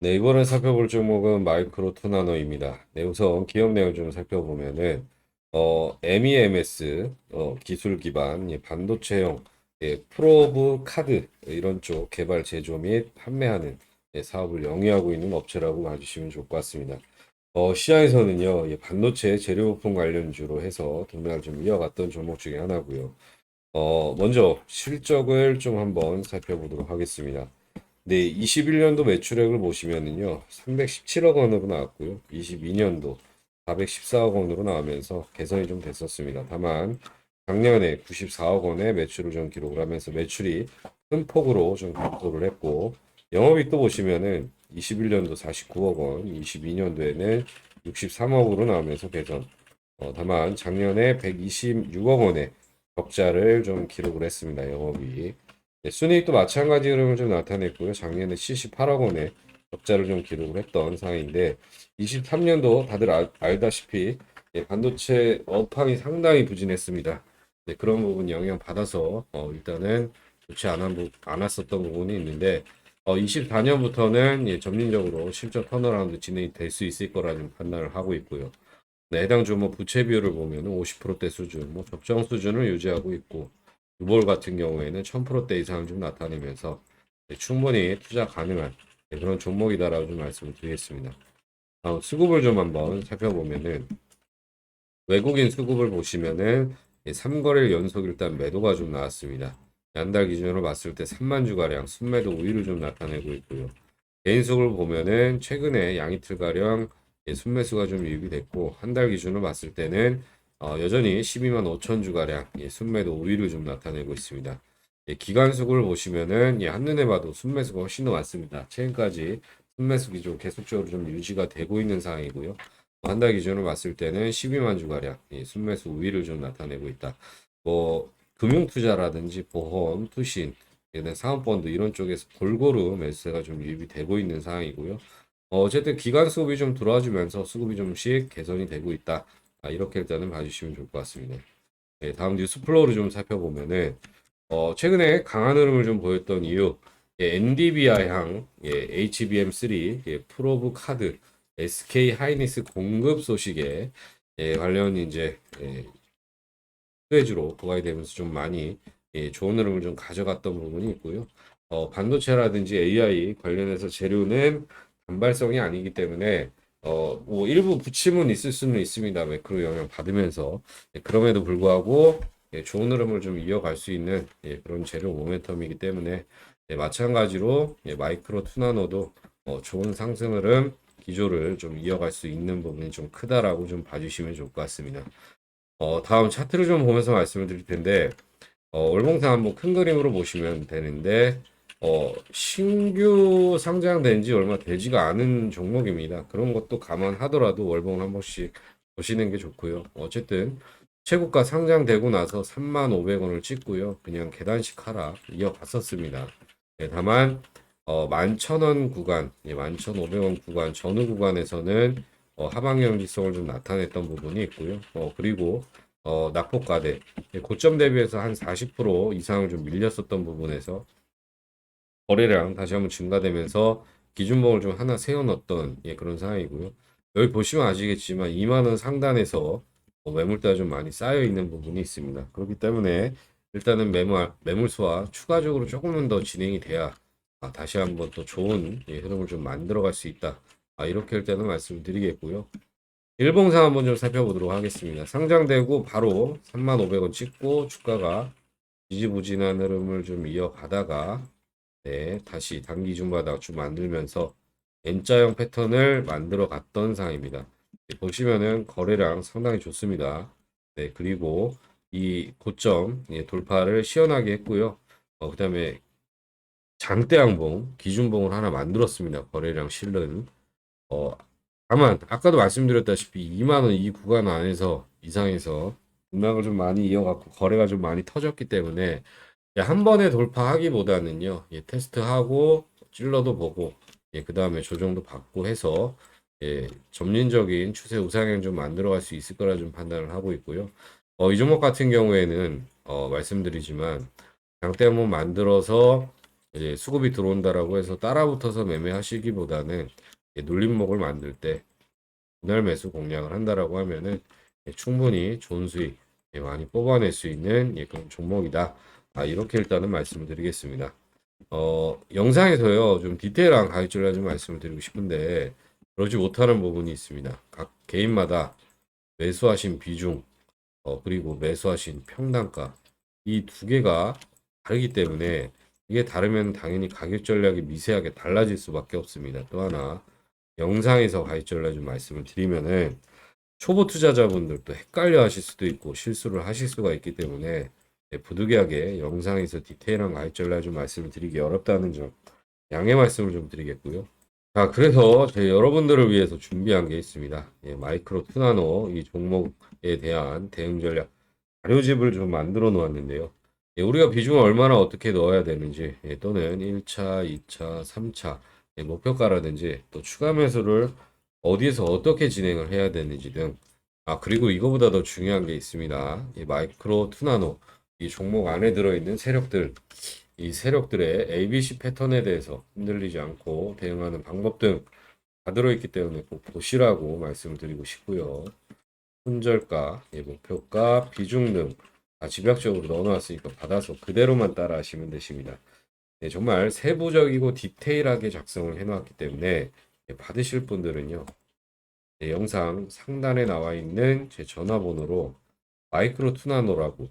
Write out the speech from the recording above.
네, 이번에 살펴볼 종목은 마이크로 투나노입니다. 네, 우선 기업 내용 좀 살펴보면은 어, MEMS 어, 기술 기반 예, 반도체용 예, 프로브 카드 이런 쪽 개발 제조 및 판매하는 예, 사업을 영위하고 있는 업체라고 봐주시면 좋을 것 같습니다. 어, 시장에서는요, 예, 반도체 재료 부품 관련주로 해서 동향을 좀 이어갔던 종목 중에 하나고요. 어, 먼저 실적을 좀 한번 살펴보도록 하겠습니다. 네, 21년도 매출액을 보시면은요, 317억 원으로 나왔고요. 22년도 414억 원으로 나오면서 개선이 좀 됐었습니다. 다만 작년에 94억 원의 매출을 좀 기록을 하면서 매출이 큰 폭으로 좀 감소를 했고 영업이익도 보시면은 21년도 49억 원, 22년도에는 63억으로 나오면서 개선. 어, 다만 작년에 126억 원의 적자를 좀 기록을 했습니다. 영업이익. 네, 순이익도 마찬가지 흐름을 좀 나타냈고요. 작년에 78억 원의 적자를 좀 기록을 했던 상황인데 23년도 다들 아- 알다시피 예, 반도체 업황이 상당히 부진했습니다. 네, 그런 부분 영향 받아서 어, 일단은 좋지 않은 부, 않았었던 부분이 있는데 어, 24년부터는 예, 점진적으로 실적 턴어라운드 진행이 될 수 있을 거라는 판단을 하고 있고요. 네, 해당 주목 부채 비율을 보면은 50%대 수준, 뭐 적정 수준을 유지하고 있고 유볼 같은 경우에는 1000%대 이상을 좀 나타내면서 네, 충분히 투자 가능한 네, 그런 종목이다라고 좀 말씀을 드리겠습니다. 다음 수급을 좀 한번 살펴보면은 외국인 수급을 보시면은 3거래일 연속 일단 매도가 좀 나왔습니다. 연달 기준으로 봤을 때 3만 주가량 순매도 우위를 좀 나타내고 있고요. 개인 수급을 보면은 최근에 양이틀가량 예, 순매수가 좀 유입이 됐고 한 달 기준으로 봤을 때는 어, 여전히 12만 5천 주가량 예, 순매도 우위를 좀 나타내고 있습니다. 예, 기간 수급을 보시면은 예, 한눈에 봐도 순매수가 훨씬 더 많습니다. 최근까지 순매수 기준 계속적으로 좀 유지가 되고 있는 상황이고요. 한 달 기준으로 봤을 때는 12만 주가량 예, 순매수 우위를 좀 나타내고 있다. 뭐 금융투자라든지 보험, 투신, 예는 사은펀드 이런 쪽에서 골고루 매수세가 좀 유입이 되고 있는 상황이고요. 어, 어쨌든 기간 수급이 좀 들어와주면서 수급이 좀씩 개선이 되고 있다. 아, 이렇게 일단은 봐주시면 좋을 것 같습니다. 네, 다음 뉴스 플로우를 좀 살펴보면은 어, 최근에 강한 흐름을 좀 보였던 이유 예, NDBI-향 예, HBM3 예, 프로브 카드 SK 하이닉스 공급 소식에 예, 관련 이제 예, 수혜주로 부각이 되면서 좀 많이 예, 좋은 흐름을 좀 가져갔던 부분이 있고요. 어, 반도체라든지 AI 관련해서 재료는 단발성이 아니기 때문에 어, 뭐 일부 부침은 있을 수는 있습니다. 매크로 영향 받으면서 예, 그럼에도 불구하고 예, 좋은 흐름을 좀 이어갈 수 있는 예, 그런 재료 모멘텀이기 때문에 예, 마찬가지로 예, 마이크로 투나노도 어, 좋은 상승 흐름 기조를 좀 이어갈 수 있는 부분이 좀 크다라고 좀 봐주시면 좋을 것 같습니다. 어, 다음 차트를 좀 보면서 말씀을 드릴 텐데 어, 월봉상 한번 큰 그림으로 보시면 되는데 어, 신규 상장된 지 얼마 되지가 않은 종목입니다. 그런 것도 감안하더라도 월봉을 한 번씩 보시는 게 좋고요. 어쨌든 최고가 상장되고 나서 35,500원을 찍고요. 그냥 계단식 하락 이어갔었습니다. 네, 다만 어, 11,000원 구간, 예, 11,500원 구간 전후 구간에서는 어, 하방 경직성을 좀 나타냈던 부분이 있고요. 어, 그리고 어, 낙폭과대 예, 고점 대비해서 한 40% 이상을 좀 밀렸었던 부분에서 거래량 다시 한번 증가되면서 기준봉을 좀 하나 세워놨던 예, 그런 상황이고요. 여기 보시면 아시겠지만 2만 원 상단에서 어, 매물대가 좀 많이 쌓여 있는 부분이 있습니다. 그렇기 때문에 일단은 매물 매물수와 추가적으로 조금은 더 진행이 돼야 아, 다시 한번 또 좋은 예, 흐름을 좀 만들어갈 수 있다. 아, 이렇게 일단은 말씀을 드리겠고요. 일봉상 한번 좀 살펴보도록 하겠습니다. 상장되고 바로 35,500원 찍고 주가가 지지부진한 흐름을 좀 이어가다가 네, 다시 단기 중바닥 좀 만들면서 N자형 패턴을 만들어 갔던 상황입니다. 네, 보시면은 거래량 상당히 좋습니다. 네, 그리고 이 고점 예, 돌파를 시원하게 했고요. 어, 그 다음에 장대양봉, 기준봉을 하나 만들었습니다. 거래량 실른. 어, 다만 아까도 말씀드렸다시피 2만 원 이 구간 안에서 이상에서 음악을 좀 많이 이어갖고 거래가 좀 많이 터졌기 때문에 예, 한 번에 돌파하기보다는요, 예, 테스트하고 찔러도 보고, 예, 그 다음에 조정도 받고 해서 예, 점진적인 추세 우상향 좀 만들어갈 수 있을 거라 좀 판단을 하고 있고요. 어, 이 종목 같은 경우에는 어, 말씀드리지만 장대 한번 만들어서 이제 수급이 들어온다라고 해서 따라붙어서 매매하시기보다는 예, 눌림목을 만들 때 분할 매수 공략을 한다라고 하면은 예, 충분히 좋은 수익 예, 많이 뽑아낼 수 있는 예, 그런 종목이다. 아, 이렇게 일단은 말씀을 드리겠습니다. 어, 영상에서요, 좀 디테일한 가격전략 좀 말씀을 드리고 싶은데, 그러지 못하는 부분이 있습니다. 각 개인마다 매수하신 비중, 어, 그리고 매수하신 평단가, 이 두 개가 다르기 때문에, 이게 다르면 당연히 가격 전략이 미세하게 달라질 수밖에 없습니다. 또 하나, 영상에서 가격 전략 좀 말씀을 드리면은, 초보 투자자분들도 헷갈려 하실 수도 있고, 실수를 하실 수가 있기 때문에, 네, 부득이하게 영상에서 디테일한 전략 좀 말씀을 드리기 어렵다는 점 양해 말씀을 좀 드리겠고요. 자, 그래서 제 여러분들을 위해서 준비한 게 있습니다. 예, 마이크로 투나노 이 종목에 대한 대응 전략 자료집을 좀 만들어 놓았는데요. 예, 우리가 비중을 얼마나 어떻게 넣어야 되는지 예, 또는 1차, 2차, 3차 예, 목표가라든지 또 추가 매수를 어디에서 어떻게 진행을 해야 되는지 등 아, 그리고 이거보다 더 중요한 게 있습니다. 이 마이크로 투나노 이 종목 안에 들어있는 세력들, 이 세력들의 ABC 패턴에 대해서 흔들리지 않고 대응하는 방법 등 다 들어있기 때문에 꼭 보시라고 말씀을 드리고 싶고요. 손절가, 예, 목표가, 비중 등 다 집약적으로 넣어놨으니까 받아서 그대로만 따라 하시면 되십니다. 네, 정말 세부적이고 디테일하게 작성을 해놓았기 때문에 예, 받으실 분들은요. 네, 영상 상단에 나와 있는 제 전화번호로 마이크로 투나노라고